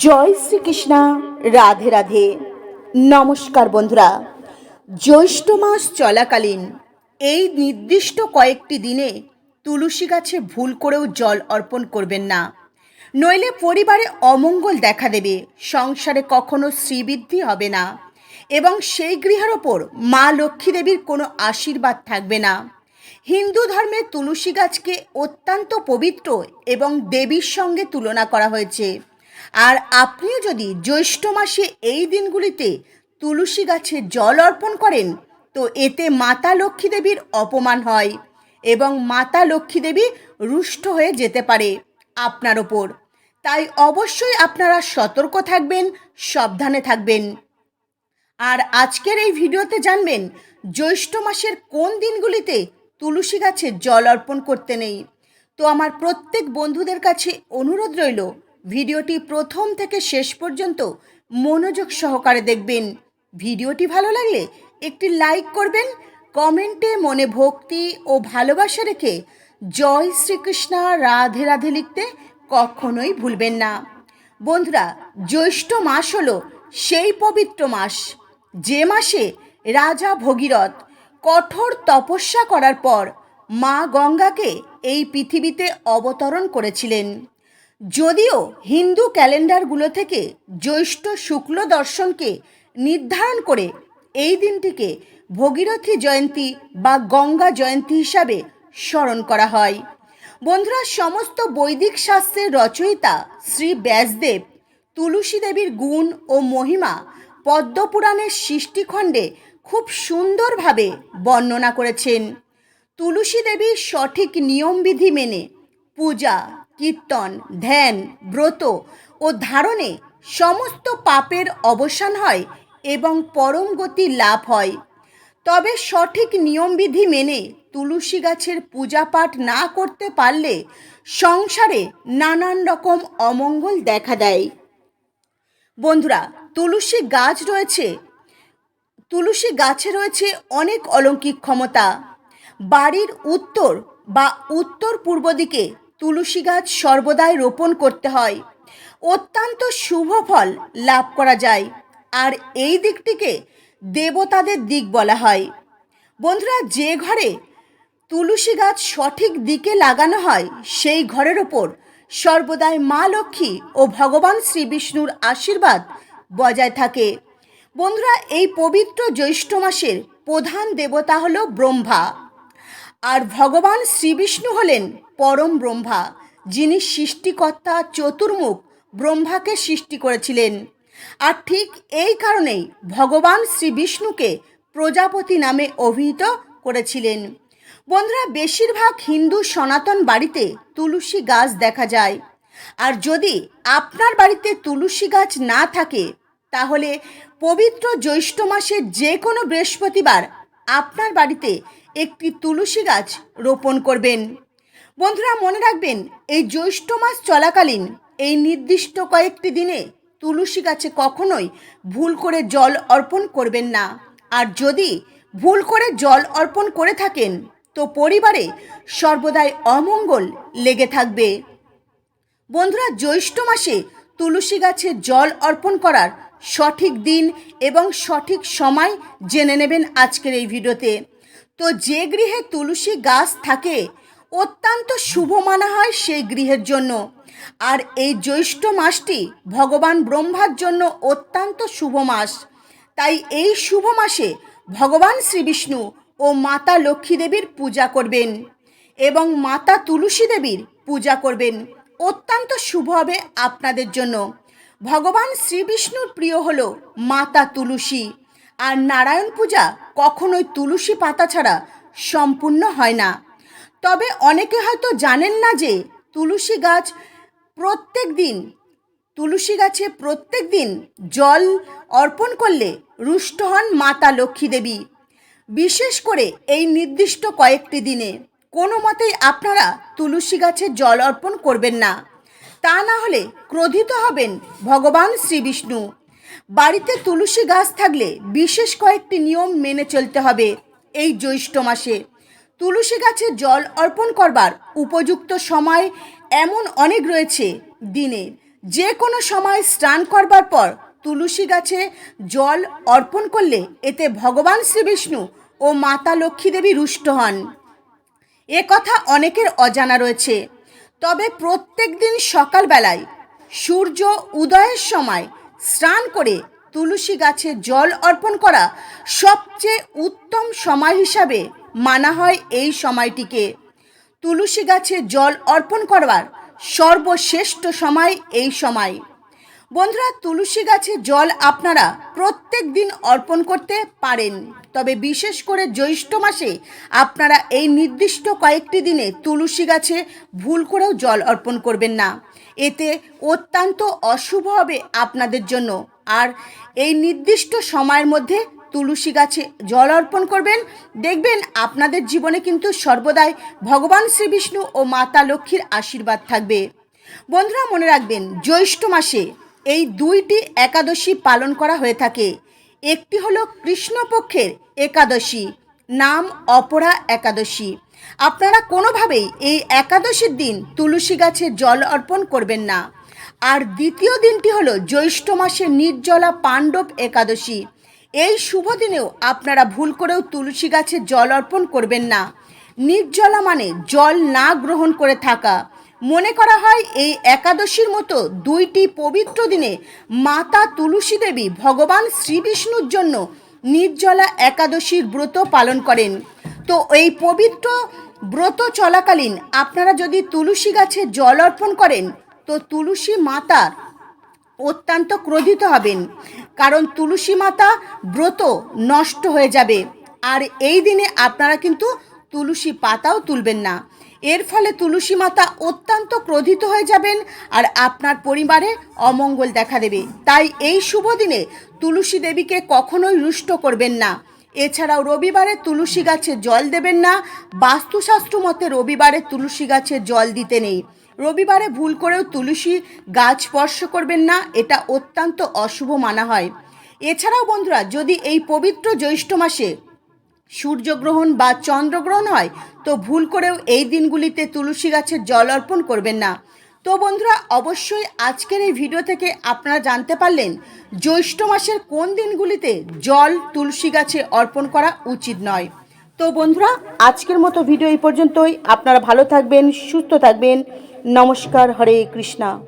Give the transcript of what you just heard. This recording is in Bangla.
জয় শ্রীকৃষ্ণা, রাধে রাধে। নমস্কার বন্ধুরা। জ্যৈষ্ঠ মাস চলাকালীন, এই নির্দিষ্ট কয়েকটি দিনে তুলসী গাছে ভুল করেও জল অর্পণ করবেন না। নইলে পরিবারে অমঙ্গল দেখা দেবে, সংসারে কখনো শ্রীবৃদ্ধি হবে না এবং সেই গৃহের ওপর মা লক্ষ্মী দেবীর কোনো আশীর্বাদ থাকবে না। হিন্দু ধর্মে তুলসী গাছকে অত্যন্ত পবিত্র এবং দেবীর সঙ্গে তুলনা করা হয়েছে। আর আপনিও যদি জ্যৈষ্ঠ মাসে এই দিনগুলিতে তুলসী গাছে জল অর্পণ করেন, তো এতে মাতা লক্ষ্মী দেবীর অপমান হয় এবং মাতা লক্ষ্মী দেবী রুষ্ট হয়ে যেতে পারে আপনার ওপর। তাই অবশ্যই আপনারা সতর্ক থাকবেন, সাবধানে থাকবেন। আর আজকের এই ভিডিওতে জানবেন, জ্যৈষ্ঠ মাসের কোন দিনগুলিতে তুলসী গাছে জল অর্পণ করতে নেই। তো আমার প্রত্যেক বন্ধুদের কাছে অনুরোধ রইল ভিডিওটি প্রথম থেকে শেষ পর্যন্ত মনোযোগ সহকারে দেখবেন। ভিডিওটি ভালো লাগলে একটি লাইক করবেন, কমেন্টে মনে ভক্তি ও ভালোবাসা রেখে জয় শ্রীকৃষ্ণ রাধে রাধে লিখতে কখনোই ভুলবেন না। বন্ধুরা, জ্যৈষ্ঠ মাস হলো সেই পবিত্র মাস। যে মাসে রাজা ভগীরথ কঠোর তপস্যা করার পর মা গঙ্গাকে এই পৃথিবীতে অবতরণ করেছিলেন। যদিও হিন্দু ক্যালেন্ডারগুলো থেকে জ্যৈষ্ঠ শুক্ল দর্শনকে নির্ধারণ করে এই দিনটিকে ভগীরথী জয়ন্তী বা গঙ্গা জয়ন্তী হিসাবে স্মরণ করা হয়। বন্ধুরা, সমস্ত বৈদিক শাস্ত্রের রচয়িতা শ্রী ব্যাসদেব তুলসী দেবীর গুণ ও মহিমা পদ্মপুরাণের সৃষ্টিখণ্ডে খুব সুন্দরভাবে বর্ণনা করেছেন। তুলসী দেবীর সঠিক নিয়মবিধি মেনে পূজা কীর্তন, ধ্যান, ব্রত ও ধারণে সমস্ত পাপের অবসান হয় এবং পরম গতি লাভ হয়। তবে সঠিক নিয়মবিধি মেনে তুলসী গাছের পূজা পাঠ না করতে পারলে সংসারে নানান রকম অমঙ্গল দেখা দেয়। বন্ধুরা, তুলসী গাছ রয়েছে, তুলসী গাছে রয়েছে অনেক অলৌকিক ক্ষমতা। বাড়ির উত্তর বা উত্তর পূর্ব দিকে তুলসী গাছ সর্বদাই রোপণ করতে হয়। অত্যন্ত শুভ ফল লাভ করা যায়। আর এই দিকটিকে দেবতাদের দিক বলা হয়। বন্ধুরা, যে ঘরে তুলসী গাছ সঠিক দিকে লাগানো হয়, সেই ঘরের ওপর সর্বদাই মা লক্ষ্মী ও ভগবান শ্রী বিষ্ণুর আশীর্বাদ বজায় থাকে। বন্ধুরা, এই পবিত্র জ্যৈষ্ঠ মাসের প্রধান দেবতা হল ব্রহ্মা। আর ভগবান শ্রীবিষ্ণু হলেন পরম ব্রহ্মা, যিনি সৃষ্টিকর্তা চতুর্মুখ ব্রহ্মাকে সৃষ্টি করেছিলেন। আর ঠিক এই কারণেই ভগবান শ্রীবিষ্ণুকে প্রজাপতি নামে অভিহিত করেছিলেন। বন্ধুরা, বেশিরভাগ হিন্দু সনাতন বাড়িতে তুলসী গাছ দেখা যায়। আর যদি আপনার বাড়িতে তুলসী গাছ না থাকে, তাহলে পবিত্র জ্যৈষ্ঠ মাসের যে কোনো বৃহস্পতিবার আপনার বাড়িতে একটি তুলসী গাছ রোপণ করবেন। বন্ধুরা, মনে রাখবেন, এই জ্যৈষ্ঠ মাস চলাকালীন এই নির্দিষ্ট কয়েকটি দিনে তুলসী গাছে কখনোই ভুল করে জল অর্পণ করবেন না। আর যদি ভুল করে জল অর্পণ করে থাকেন, তো পরিবারে সর্বদাই অমঙ্গল লেগে থাকবে। বন্ধুরা, জ্যৈষ্ঠ মাসে তুলসী গাছে জল অর্পণ করার সঠিক দিন এবং সঠিক সময় জেনে নেবেন আজকের এই ভিডিওতে। তো যে গৃহে তুলসী গাছ থাকে, অত্যন্ত শুভ মানা হয় সেই গৃহের জন্য। আর এই জ্যৈষ্ঠ মাসটি ভগবান ব্রহ্মার জন্য অত্যন্ত শুভ মাস। তাই এই শুভ মাসে ভগবান শ্রীবিষ্ণু ও মাতা লক্ষ্মী দেবীর পূজা করবেন এবং মাতা তুলসী দেবীর পূজা করবেন। অত্যন্ত শুভ হবে আপনাদের জন্য। ভগবান শ্রীবিষ্ণুর প্রিয় হল মাতা তুলসী। আর নারায়ণ পূজা কখনোই তুলসী পাতা ছাড়া সম্পূর্ণ হয় না। তবে অনেকে হয়তো জানেন না যে তুলসী গাছ প্রত্যেক দিন, তুলসী গাছে প্রত্যেক দিন জল অর্পণ করলে রুষ্ট হন মাতা লক্ষ্মী দেবী। বিশেষ করে এই নির্দিষ্ট কয়েকটি দিনে। কোনো মতেই আপনারা তুলসী গাছে জল অর্পণ করবেন না। তা না হলে ক্রোধিত হবেন ভগবান শ্রীবিষ্ণু বাড়িতে তুলসী গাছ থাকলে বিশেষ কয়েকটি নিয়ম মেনে চলতে হবে এই জ্যৈষ্ঠ মাসে। তুলসী গাছে জল অর্পণ করবার উপযুক্ত সময় এমন অনেক রয়েছে দিনে। যে কোনো সময় স্নান করবার পর তুলসী গাছে জল অর্পণ করলে এতে ভগবান শ্রীবিষ্ণু ও মাতা লক্ষ্মী দেবী রুষ্ট হন। এ কথা অনেকের অজানা রয়েছে। তবে প্রত্যেক দিন সকালবেলায় সূর্য উদয়ের সময় স্নান করে তুলসী গাছে জল অর্পণ করা সবচেয়ে উত্তম সময় হিসাবে মানা হয় এই সময়টিকে। তুলসী গাছে জল অর্পণ করবার সর্বশ্রেষ্ঠ সময় এই সময়। বন্ধুরা, তুলসী গাছে জল আপনারা প্রত্যেক দিন অর্পণ করতে পারেন। তবে বিশেষ করে জ্যৈষ্ঠ মাসে আপনারা এই নির্দিষ্ট কয়েকটি দিনে তুলসী গাছে ভুল করেও জল অর্পণ করবেন না। এতে অত্যন্ত অশুভ হবে আপনাদের জন্য। আর এই নির্দিষ্ট সময়ের মধ্যে তুলসী গাছে জল অর্পণ করবেন। দেখবেন আপনাদের জীবনে কিন্তু সর্বদাই ভগবান শ্রীবিষ্ণু ও মাতা লক্ষ্মীর আশীর্বাদ থাকবে। বন্ধুরা, মনে রাখবেন, জ্যৈষ্ঠ মাসে এই দুইটি একাদশী পালন করা হয়ে থাকে। একটি হলো কৃষ্ণপক্ষের একাদশী, নাম অপরা একাদশী। আপনারা কোনোভাবেই এই একাদশীর দিন তুলসী গাছে জল অর্পণ করবেন না। আর দ্বিতীয় দিনটি হলো জ্যৈষ্ঠ মাসের নির্জলা পাণ্ডব একাদশী। এই শুভ দিনেও আপনারা ভুল করেও তুলসী গাছে জল অর্পণ করবেন না। নির্জলা মানে জল না গ্রহণ করে থাকা। মনে করা হয় এই একাদশীর মতো দুইটি পবিত্র দিনে মাতা তুলসী দেবী ভগবান শ্রীবিষ্ণুর জন্য নির্জলা একাদশীর ব্রত পালন করেন। তো এই পবিত্র ব্রত চলাকালীন আপনারা যদি তুলসী গাছে জল অর্পণ করেন, তো তুলসী মাতার অত্যন্ত ক্রোধিত হবেন। কারণ তুলসী মাতা ব্রত নষ্ট হয়ে যাবে। আর এই দিনে আপনারা কিন্তু তুলসী পাতাও তুলবেন না। এর ফলে তুলসী মাতা অত্যন্ত ক্রোধিত হয়ে যাবেন আর আপনার পরিবারে অমঙ্গল দেখা দেবে। তাই এই শুভ দিনে তুলসী দেবীকে কখনোই রুষ্ট করবেন না। এছাড়াও রবিবারে তুলসী গাছে জল দেবেন না। বাস্তুশাস্ত্র মতে রবিবারে তুলসী গাছে জল দিতে নেই। রবিবারে ভুল করেও তুলসী গাছ স্পর্শ করবেন না, এটা অত্যন্ত অশুভ মানা হয়। এছাড়াও বন্ধুরা, যদি এই পবিত্র জ্যৈষ্ঠ মাসে সূর্যগ্রহণ বা চন্দ্রগ্রহণ হয়, তো ভুল করেও এই দিনগুলিতে তুলসী গাছের জল অর্পণ করবেন না। তো বন্ধুরা, অবশ্যই আজকের এই ভিডিও থেকে আপনারা জানতে পারলেন জ্যৈষ্ঠ মাসের কোন দিনগুলিতে জল তুলসী গাছে অর্পণ করা উচিত নয়। তো বন্ধুরা, আজকের মতো ভিডিও এই পর্যন্তই। আপনারা ভালো থাকবেন, সুস্থ থাকবেন। নমস্কার, হরে কৃষ্ণা।